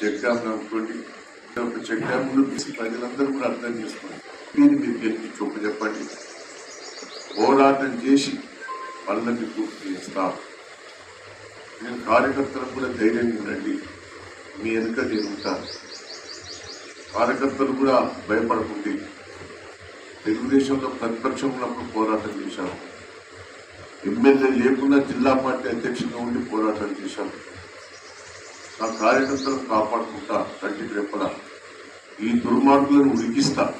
Check dam అనుకోండి ఒక check dam తీసి ప్రజలందరూ కూడా అర్థం చేసుకోండి. దీన్ని మీరు గెలిపి చూప చెప్పండి. పోరాటం చేసి పనులన్నీ పూర్తి చేస్తాం. నేను కార్యకర్తలకు కూడా ధైర్యంగా ఉండండి. మీ వెనుక నేను ఉంటాను కార్యకర్తలు కూడా భయపడకుండి. తెలుగుదేశంలో ప్రతిపక్షం ఉన్నప్పుడు పోరాటం చేశాను ఎమ్మెల్యే లేకుండా జిల్లా పార్టీ అధ్యక్షుడిగా ఉండి పోరాటం చేశాను నా కార్యకర్తలను కాపాడుకుంటా కంటికి రెప్పల ఈ దుర్మార్గులను ఉరికిస్తా.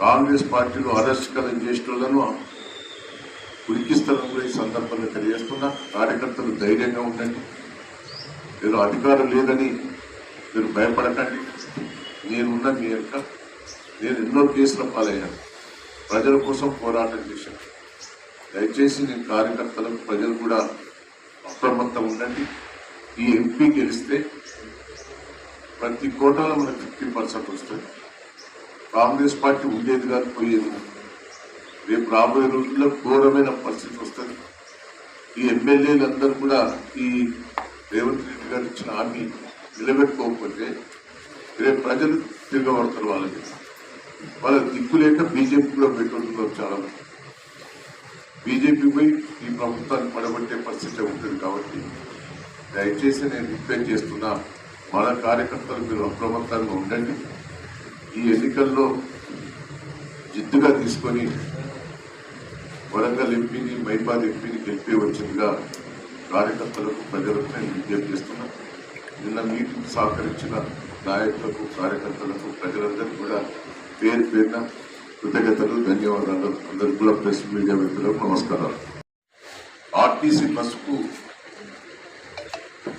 కాంగ్రెస్ పార్టీలో అరెస్టుకరం చేసేటోళ్ళను ఉరికిస్తానని కూడా ఈ సందర్భంగా తెలియజేస్తున్నా. కార్యకర్తలు ధైర్యంగా ఉండండి. మీరు అధికారం లేదని మీరు భయపడకండి. నేనున్న మీ యొక్క నేను ఎన్నో కేసుల పాలయ్యాను. ప్రజల కోసం పోరాటం చేశాను. దయచేసి నేను కార్యకర్తలకు ప్రజలు కూడా అప్రమత్తం ఉండండి. ఈ ఎంపీ గెలిస్తే ప్రతి కోటాలో మనకు ఫిఫ్టీ పర్సెంట్ వస్తుంది కాంగ్రెస్ పార్టీ ఉండేది కాదు పోయేది కాదు. రేపు రాబోయే రోజుల్లో ఘోరమైన పరిస్థితి వస్తుంది. ఈ ఎమ్మెల్యేలందరూ కూడా ఈ రేవంత్ రెడ్డి గారు ఇచ్చిన హామీ నిలబెట్టుకోకపోతే రేపు ప్రజలు తిరగబడతారు వాళ్ళకి వాళ్ళ దిక్కు లేక బీజేపీ కూడా పెట్టుకుంటున్నారు చాలా మంది. బీజేపీపై ఈ ప్రభుత్వాన్ని పడబట్టే పరిస్థితి ఉంటుంది కాబట్టి దయచేసి నేను రిక్వెస్ట్ చేస్తున్నా మన కార్యకర్తలు మీరు అప్రమత్తంగా ఉండండి. ఈ ఎన్నికల్లో జిద్దుగా తీసుకొని వరంగల్ ఎంపీని మైపాద్ ఎంపీని గెలిపి వచ్చిందిగా కార్యకర్తలకు ప్రజలకు నేను విజ్ఞప్తి చేస్తున్నా. నిన్న మీటింగ్ సహకరించిన నాయకులకు కార్యకర్తలకు ప్రజలందరికీ కూడా పేరు పేరున కృతజ్ఞతలు ధన్యవాదాలు. అందరికీ కూడా ప్రెస్ మీడియా వ్యక్తులకు నమస్కారాలు. ఆర్టీసీ బస్సుకు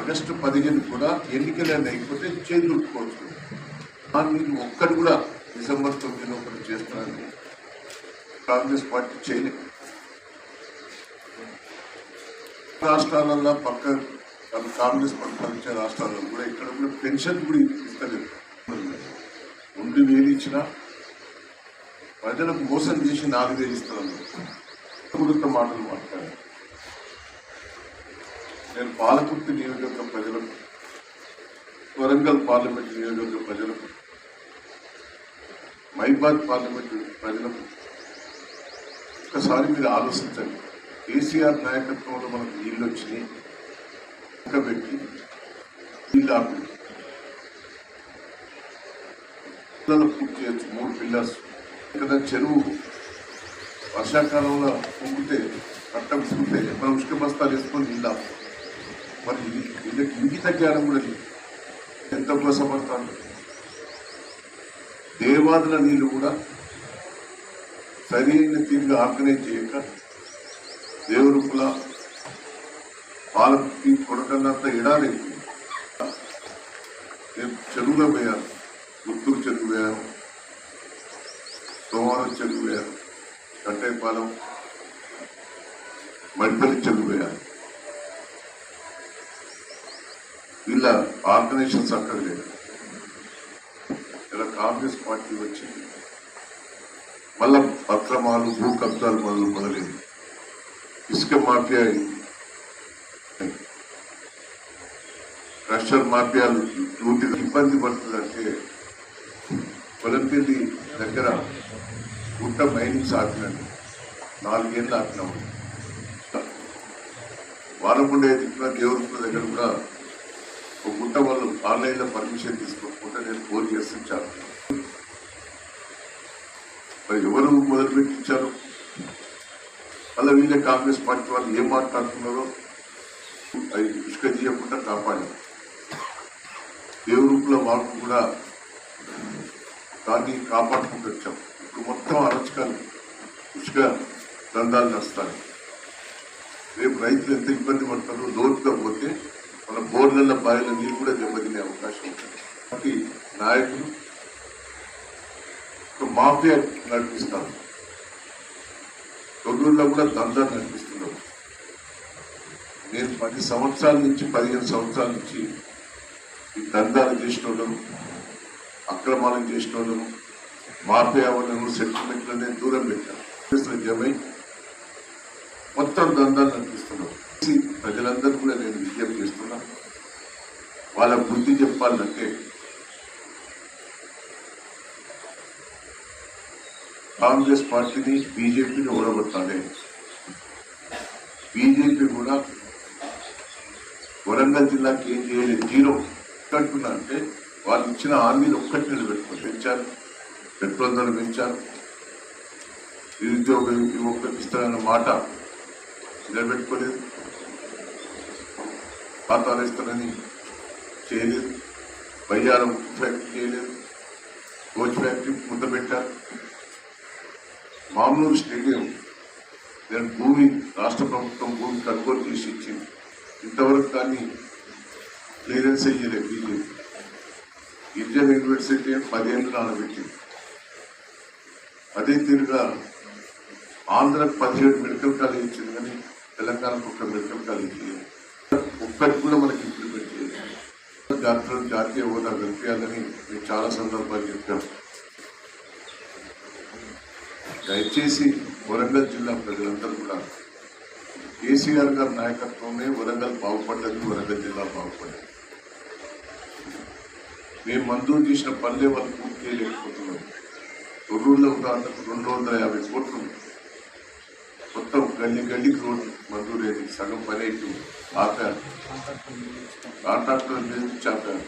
ఆగస్టు పదిహేను కూడా ఎన్నికలు అయిపోతే చేతులు కానీ మీరు ఒక్కటి కూడా డిసెంబర్ తొమ్మిది లోపల చేస్తారని కాంగ్రెస్ పార్టీ చేయలేదు. రాష్ట్రాలలో పక్క కాంగ్రెస్ కాంగ్రెస్ పరిపాలించే రాష్ట్రాలలో కూడా ఇక్కడ కూడా పెన్షన్ కూడా ఇస్తలేదు. రెండు వేలు ఇచ్చినా ప్రజలకు మోసం చేసి నాలుగు వేలు ఇస్తున్నారు మాటలు మాట్లాడారు. నేను పాలకుర్తి నియోజకవర్గ ప్రజలకు వరంగల్ పార్లమెంట్ నియోజకవర్గ ప్రజలకు మైబాద్ పార్లమెంట్ ప్రజలకు ఒకసారి మీరు ఆలోచించండి. కేసీఆర్ నాయకత్వంలో మనకు నీళ్ళు వచ్చినాయి. పెట్టి నీళ్ళు ఆపి పిల్లలు పూర్తి చేయొచ్చు మూడు పిల్లర్స్. ఇక్కడ చెరువు వర్షాకాలంలో పొంగితే కట్టం పుంగితే మనం ఉష్క బస్తాలు వేసుకొని నీళ్ళు ఆపుతాం మరి ఇది- వీళ్ళకి ఇంగిత జ్ఞానం కూడా లేదు. ఎంత ఉపసపడతాను దేవాదుల నీళ్ళు కూడా సరైన తీరుగా ఆర్గనైజ్ చేయక దేవుడుకుల పాలకి కొడకన్నంత ఎడాలి నేను చెరువులో పోయాను గుంటూరు చెరువు పోయాను సోమవారం చెరువు పోయాను కట్టేపాలెం మడిపల్లి చెరువు పోయాను వీళ్ళ ఆర్గనైజేషన్స్ అక్కడ లేదు. ఇలా కాంగ్రెస్ పార్టీ వచ్చింది. మళ్ళా పత్రమాలు భూ కబ్జాలు మొదలు మొదలైంది. ఇసుక మాఫియా రష్యన్ మాఫియాలు లూటి ఇబ్బంది పడుతుందంటే పొలంపల్లి దగ్గర గుట్ట మైనింగ్స్ ఆపినండి నాలుగేళ్ళు ఆపినాము. వారముండే దిక్కున దేవుడి దగ్గర కూడా ఒక గుట్ట వాళ్ళు ఆన్లైన్లో పర్మిషన్ తీసుకోకుండా నేను ఫోన్ చేస్తుంటాను మరి ఎవరు మొదలుపెట్టించారు? అలా వీళ్ళే కాంగ్రెస్ పార్టీ వాళ్ళు ఏం మాట్లాడుతున్నారో అది ఇసుక తీయకుండా కాపాడారు. దేవుడుకుల మార్పు కూడా దాన్ని కాపాడుకుంటూ వచ్చాం. ఇప్పుడు మొత్తం అరచకాలు ఇసుక దందాలు నష్టాలు రేపు రైతులు ఎంత ఇబ్బంది పడతారో లోతుగా పోతే మన బోర్డుల బావిల నీరు కూడా దెబ్బతినే అవకాశం ఉంటుంది. కాబట్టి నాయకులు మాఫియా నడిపిస్తారు. తొర్రూరులో కూడా దందా నడిపిస్తున్నారు. నేను పది సంవత్సరాల నుంచి పదిహేను సంవత్సరాల నుంచి ఈ దందాలు చేసిన అక్రమాలు అక్రమాలను చేసిన వాళ్ళను మాఫియా వాళ్ళను సెటిల్మెంట్లనే దూరం పెట్టాను జమై మొత్తం దందాలు నడిపిస్తున్నారు ఈ ప్రజలందరూ కూడా నేను విజ్ఞప్తి చేస్తున్నా వాళ్ళ బుద్ధి కాంగ్రెస్ పార్టీని బీజేపీని ఓడగొట్టాలి. బీజేపీ కూడా వరంగల్ జిల్లాకి ఏం చేయలేదు జీరో. అంటున్నా అంటే వాళ్ళు ఇచ్చిన హామీలు ఒక్కటి నిలబెట్టుకొని పెంచారు పెట్రోల్ ధర పెంచారు నిరుద్యోగ యువకులకు ఇస్తారన్న మాట నిలబెట్టుకోలేదు. ఖాతాలు ఇస్తారని చేయలేదు. బయ్యారం ఫ్యాక్టరీ చేయలేదు. కోచ్ ఫ్యాక్టరీ ముద్ద పెట్టారు మామూలు స్టేడియం నేను భూమి రాష్ట్ర ప్రభుత్వం భూమి కొనుగోలు చేసి ఇచ్చింది. ఇంతవరకు కానీ క్లియరెన్స్ అయ్యలేదు బీజేపీ. గిరిజన యూనివర్సిటీ పదేళ్ళు నానబెట్టింది. అదే తీరుగా ఆంధ్రకు పదిహేడు మెడికల్ కాలేజ్ ఇచ్చింది కానీ తెలంగాణకు ఒక మెడికల్ కాలేజ్ లేదు ఒక్కటి కూడా మనకి ఇంప్లిమెంట్ చేయలేదు జాతర జాతీయ హోదా కల్పించాలని మేము చాలా సందర్భాలు చెప్పాం దయచేసి వరంగల్ జిల్లా ప్రజలందరూ కూడా కేసీఆర్ గారి నాయకత్వమే వరంగల్ బాగుపడ్డది వరంగల్ జిల్లా బాగుపడ్డది మేము మంజూరు చేసిన పనులే వాళ్ళు పూర్తి చేయలేకపోతున్నాం తొర్రూరులో ఉదాహరణకు రెండు వందల యాభై కోట్లు మొత్తం గల్లీ గల్లీకి రోడ్డు మంజూరు అయింది సగం పని అయిపోయింది ఆపారు కాంట్రాక్టర్ మీద నుంచి ఆపారు